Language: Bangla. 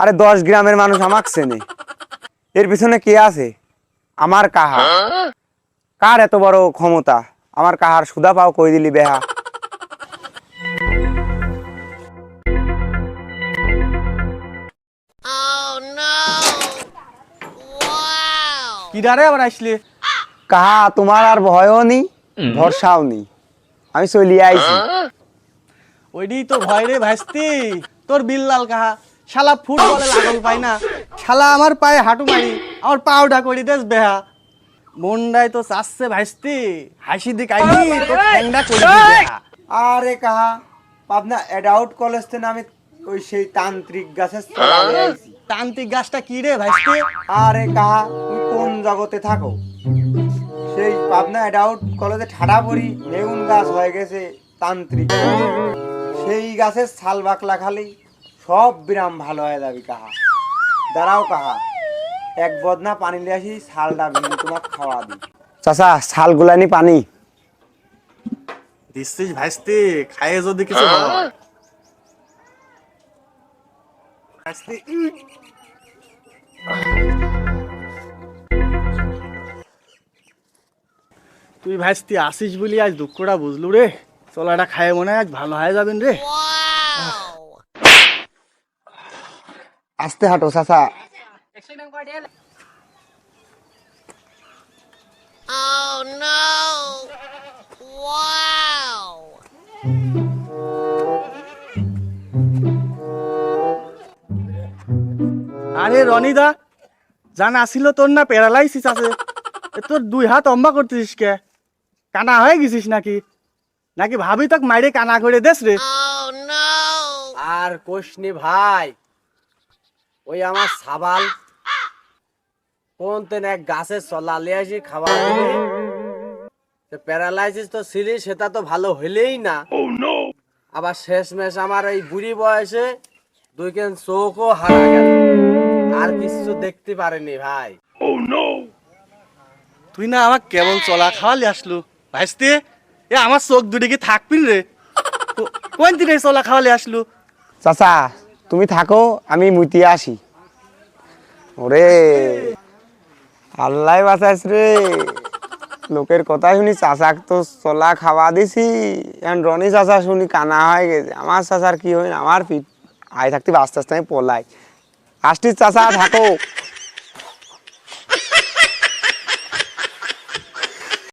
আরে দশ গ্রামের মানুষ আমাক চেনে। এর পিছনে কে আছে? আমার কাহা কার এত বড় ক্ষমতা? আমার কাহার সুদা পাও কই দিলি বেহা? কি ডারে আবার আসলি? কাহা তোমার আর ভয়ও নি ভরসাও নি আমি চলিয়ে আইছি। ওইডি তো ভয় রে ভাইস্তি। তোর বিল্লাল কাহা? শালা ফুটবলে লাগল পাই না। শালা আমার পায়ে হাঁটু মারি আমার পাউডা করি দেশ বেহা। মন্ডায় তো চাচ্ছে ভাইস্তি হাসি দি কাইনি তো ঠ্যাংডা করি আরে কাহা পাবনা অ্যাডাউট কলেজ থেকে আমি ওই সেই তান্ত্রিক গাছের তান্ত্রিক গাছটা কি রে ভাইস্তি? আরে কাহা তুমি কোন জগতে থাকো? সেই পাবনা অ্যাডাউট কলেজে ঠাডা পড়ি বেগুন গাছ হয়ে গেছে তান্ত্রিক। সেই গাছের ছাল বাকলা খালি সব বিরাম ভালো হয়ে যাবি কাহা। দাঁড়াও কাহা। এক বদনা পানি নিয়ে আসি ছালটা ভেঙে তোমার খাওয়া দিই। চাচা ছাল গুলানি পানি। দিচ্ছিস ভাইস্তি খাইয়ে যদি কিছু ভাইস্তি, তুই ভাইস্তি আসিস বলি আজ দুঃখটা বুঝলু রে। চলাটা খায় মনে হয় আজ ভালো হয়ে যাবেন রে। আস্তে হাঁটো চাচা Oh no! Wow! আরে রনিদা জান আসিল তোর না প্যারালাইসিস আছে তোর দুই হাত অম্বা করতেছিস কে কানা হয়ে গেছিস নাকি নাকি ভাবি তাক মাইরে কানা করে দেস রে Oh no! আর কোশনি ভাই ওই আমার সাবাল। কোন তেন এক গাছের চলা লিয়ে খাবার প্যারালাইসিস তো ছিলি সেটা তো ভালো হইলেই না। আবার শেষমেশ আমার এই বুড়ি বয়সে দুই কেন চোখও হারা গেল। আর কিছু দেখতে পারেনি ভাই। তুই না আমার কেমন চলা খাওয়ালি আসলু। ভাইস্তে এ আমার চোখ দুটি কি থাকবি রে? কোন দিনে চলা খাওয়ালি আসলু? চাচা তুমি থাকো, আমি মুতিয়ে আসি। ওরে, আল্লাহ বাঁচাইস রে। লোকের কথা শুনি চাচাক তো চলা খাওয়া দিছি। এখন রনি চাষা শুনি কানা হয়ে গেছে। আমার চাষার কি হয় আমার পিঠ আয় থাকতে আস্তে আস্তে আমি পলাই। আসটিস চাষা থাকো।